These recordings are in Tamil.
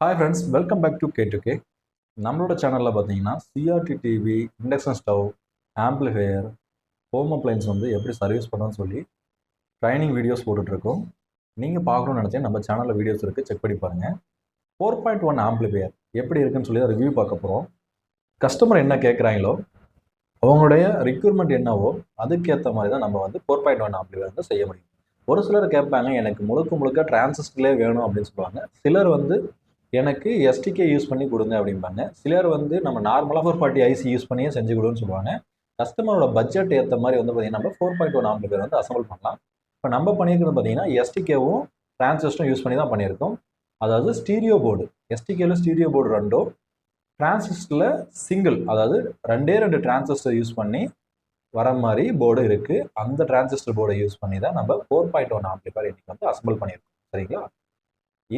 Hi friends welcome back to K to K நம்மளோட சேனலில் பார்த்தீங்கன்னா CRT TV induction stove amplifier home appliances வந்து எப்படி சர்வீஸ் பண்ணணும்னு சொல்லி ட்ரைனிங் வீடியோஸ் போட்டுட்ருக்கோம். நீங்கள் பார்க்கணும்னு நினச்சேன் நம்ம சேனலில் வீடியோஸ் இருக்குது செக் பண்ணி பாருங்கள் ஃபோர் பாயிண்ட் ஒன் ஆம்பிளிஃபையர் எப்படி இருக்குன்னு சொல்லி ரிவ்யூ பார்க்க போகிறோம் கஸ்டமர் என்ன கேட்குறாங்களோ அவங்களுடைய ரிக்யூர்மெண்ட் என்னவோ அதுக்கேற்ற மாதிரி தான் நம்ம வந்து ஃபோர் பாயிண்ட் ஒன் ஆம்பிளிஃபையர் வந்து செய்ய முடியும். ஒரு சிலர் கேட்பாங்க எனக்கு முழுக்க முழுக்க டிரான்சிஸ்டர்லேயே வேணும் அப்படின்னு சொல்லுவாங்க. சிலர் வந்து எனக்கு எஸ்டிகே யூஸ் பண்ணி கொடுங்க அப்படிம்பாங்க சிலர் வந்து நம்ம நார்மலாக ஃபோர் ஃபார்ட்டி ஐசி யூஸ் பண்ணியே செஞ்சு கொடுன்னு சொல்லுவாங்க. கஸ்டமரோட பட்ஜெட் ஏற்ற மாதிரி வந்து பார்த்தீங்கன்னா நம்ம ஃபோர் பாயிண்ட் ஒன் ஆம்பிள் வந்து அசம்பிள் பண்ணலாம். இப்போ நம்ம பண்ணியிருக்கிறது பார்த்தீங்கன்னா எஸ்டிகேவும் டிரான்சிஸ்டரும் யூஸ் பண்ணி தான் பண்ணியிருக்கோம். அதாவது ஸ்டீரியோ போர்டு எஸ்டிகேவில் ஸ்டீரியோ போர்டு ரெண்டும் டிரான்சிஸ்டரில் சிங்கிள் அதாவது ரெண்டே ரெண்டு டிரான்சிஸ்டர் யூஸ் பண்ணி வர மாதிரி போர்டு இருக்குது அந்த டிரான்சிஸ்டர் போர்டை யூஸ் பண்ணி தான் நம்ம ஃபோர் பாயிண்ட் ஒன் ஆம்பிளிஃபயர் இன்னைக்கு வந்து அசம்பிள் பண்ணியிருக்கோம். சரிங்களா?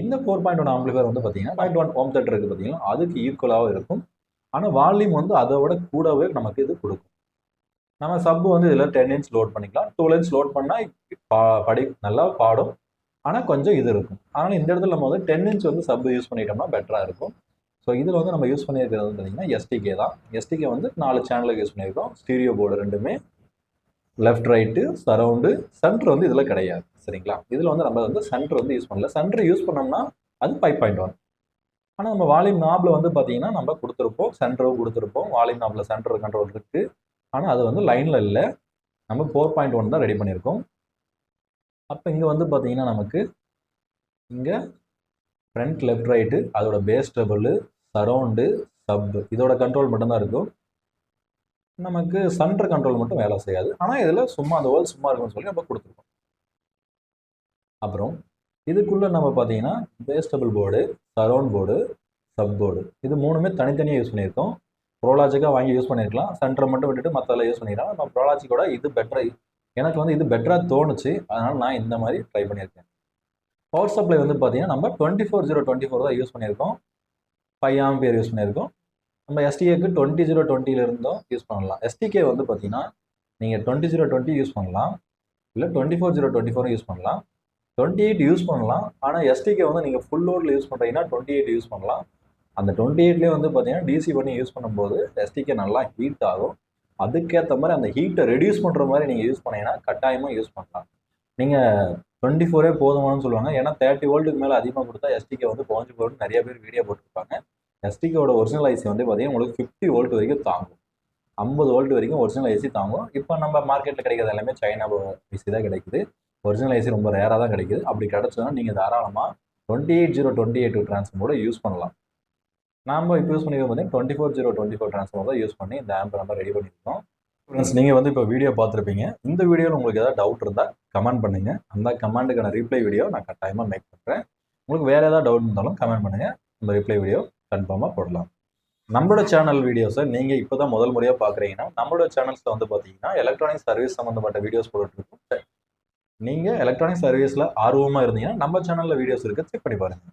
இந்த ஃபோர் பாயிண்ட் ஒன் ஆம்பிளிஃபயர் வந்து பார்த்தீங்கன்னா பாயிண்ட் ஒன் ஹோம் தேட்டர் இருக்குது பார்த்தீங்கன்னா அதுக்கு ஈக்குவலாகவும் இருக்கும். ஆனால் வால்யூம் வந்து அதை விட கூடவே நமக்கு இது கொடுக்கும். நம்ம சப்பு வந்து இதில் டென் இன்ச் லோட் பண்ணிக்கலாம். டூ இன்ச் லோட் பண்ணால் பா படி நல்லா பாடும். ஆனால் கொஞ்சம் இது இருக்கும். ஆனால் இந்த இடத்துல நம்ம வந்து டென் இன்ச் வந்து சப்பு யூஸ் பண்ணிட்டோம்னா பெட்டராக இருக்கும். ஸோ இதில் வந்து நம்ம யூஸ் பண்ணியிருக்கிறது வந்து பார்த்தீங்கன்னா எஸ்டிகே தான். எஸ்டிகே வந்து நாலு சேனலுக்கு யூஸ் பண்ணியிருக்கோம். ஸ்டீரியோ போர்டு ரெண்டுமே. லெஃப்ட் ரைட்டு சரவுண்டு சென்டர் வந்து இதில் கிடையாது. சரிங்களா? இதில் வந்து நம்ம வந்து சென்டர் வந்து யூஸ் பண்ணல. சென்டர் யூஸ் பண்ணோம்னா அது ஃபைவ் பாயிண்ட் ஒன் ஆனால் நம்ம வால்யூம் நாபில் வந்து பார்த்தீங்கன்னா நம்ம கொடுத்துருப்போம் சென்டரும் கொடுத்துருப்போம். வால்யூம் நாபில் சென்டர் கண்ட்ரோல் இருக்குது ஆனால் அது வந்து லைனில் இல்லை. நம்ம ஃபோர் பாயிண்ட் ஒன் தான் ரெடி பண்ணியிருக்கோம். அப்போ இங்கே வந்து பார்த்தீங்கன்னா நமக்கு இங்கே ஃப்ரண்ட் லெஃப்ட் ரைட்டு அதோட பேஸ் டபுள் சரௌண்டு சப் இதோட கண்ட்ரோல் மட்டும்தான் இருக்கும். நமக்கு சென்டர் கண்ட்ரோல் மட்டும் வேலை செய்யாது. ஆனால் இதில் சும்மா அந்த வேர்ல்ட் சும்மா இருக்கும்னு சொல்லி நம்ம கொடுத்துருக்கோம். அப்புறம் இதுக்குள்ளே நம்ம பார்த்தீங்கன்னா வேஸ்டபிள் board surround board sub board. இது மூணுமே தனித்தனியாக யூஸ் பண்ணியிருக்கோம். ப்ரோலாஜிக்காக வாங்கி யூஸ் பண்ணியிருக்கலாம். சென்டரை மட்டும் விட்டுட்டு மற்றெல்லாம் யூஸ் பண்ணிக்கலாம். நம்ம ப்ரோலாஜிக்கோட இது பெட்டராக எனக்கு வந்து இது பெட்டராக தோணுச்சு. அதனால் நான் இந்த மாதிரி ட்ரை பண்ணியிருக்கேன். பவர் சப்ளை வந்து பார்த்தீங்கன்னா நம்ம twenty four zero twenty four தான் யூஸ் பண்ணியிருக்கோம். ஃபைவ் ஆம்பியர் யூஸ் பண்ணியிருக்கோம். நம்ம எஸ்டிஏக்கு டுவெண்ட்டி ஜீரோ டுவெண்ட்டிலிருந்தும் யூஸ் பண்ணலாம். எஸ்டிகே வந்து பார்த்தீங்கன்னா நீங்கள் டுவெண்ட்டி ஜீரோ டுவெண்ட்டி யூஸ் பண்ணலாம். இல்லை டுவெண்ட்டி ஃபோர் ஜீரோ டுவெண்ட்டி ஃபோரும் யூஸ் பண்ணலாம். டுவெண்ட்டி எயிட் யூஸ் பண்ணலாம் ஆனால் எஸ்டிகே வந்து நீங்கள் ஃபுல் லோடில் யூஸ் பண்ணுறீங்கன்னா டுவெண்ட்டி எயிட் யூஸ் பண்ணலாம். அந்த டுவெண்ட்டி எயிட்லேயே வந்து பார்த்தீங்கன்னா டிசி பண்ணி யூஸ் பண்ணும்போது எஸ்டிகே நல்லா ஹீட் ஆகும். அதுக்கேற்ற மாதிரி அந்த ஹீட்டை ரெடியூஸ் பண்ணுற மாதிரி நீங்கள் யூஸ் பண்ணீங்கன்னா கட்டாயமாக யூஸ் பண்ணலாம். நீங்கள் டுவெண்ட்டி ஃபோரே போதுமானு சொல்லுவாங்க. ஏன்னா தேர்ட்டி வோல்ட்டுக்கு மேலே அதிகமாக கொடுத்தா எஸ்டிகே வந்து குறைஞ்சி போட்டு நிறைய பேர் வீடியோ போட்டிருப்பாங்க. எஸ்டிகேவோட ஒரிஜினல் ஐசி வந்து பார்த்தீங்கன்னா உங்களுக்கு ஃபிஃப்டி வோல்ட் வரைக்கும் தாங்கும். ஐம்பது வோல்ட் வரைக்கும் ஒரிஜினல் ஐசி தாங்கும். இப்போ நம்ம மார்க்கெட்டில் கிடைக்கிறது எல்லாமே சைனா ஐசி தான் கிடைக்குது. ஒரிஜினல் ஐசி ரொம்ப ரேராக தான் கிடைக்குது. அப்படி கிடச்சதுன்னா நீங்கள் தாராளமாக twenty eight zero twenty eight ட்ரான்ஸ்ஃபார்மோட use பண்ணலாம். நாம் இப்போ யூஸ் பண்ணிக்க பார்த்தீங்கன்னா twenty four zero twenty four transformer தான் யூஸ் பண்ணி இந்த ஆம்பை நம்ம ரெடி பண்ணியிருக்கோம் ஃப்ரெண்ட்ஸ் நீங்கள் வந்து இப்போ வீடியோ பார்த்துருப்பீங்க. இந்த வீடியோவில் உங்களுக்கு ஏதாவது டவுட் இருந்தால் கமெண்ட் பண்ணுங்கள் அந்த கமெண்ட்டுக்கான ரிப்ளை வீடியோ நான் கட்டாயமாக மேக் பண்ணுறேன் உங்களுக்கு வேறு ஏதாவது டவுட் இருந்தாலும் கமெண்ட் பண்ணுங்கள் அந்த ரிப்ளை வீடியோ கன்ஃபார்மாக போடலாம். நம்மளோட சேனல் வீடியோஸை நீங்கள் இப்போ தான் முதல் முறையாக பார்க்குறீங்கன்னா நம்மளோட சேனல்ஸில் வந்து பார்த்தீங்கன்னா எலக்ட்ரானிக் சர்வீஸ் சம்மந்தப்பட்ட வீடியோஸ் போட்டுட்ருக்கோம் நீங்கள் எலக்ட்ரானிக் சர்வீஸில் ஆர்வமாக இருந்தீங்கன்னா நம்ம சேனலில் வீடியோஸ் இருக்குது செக் பண்ணி பாருங்கள்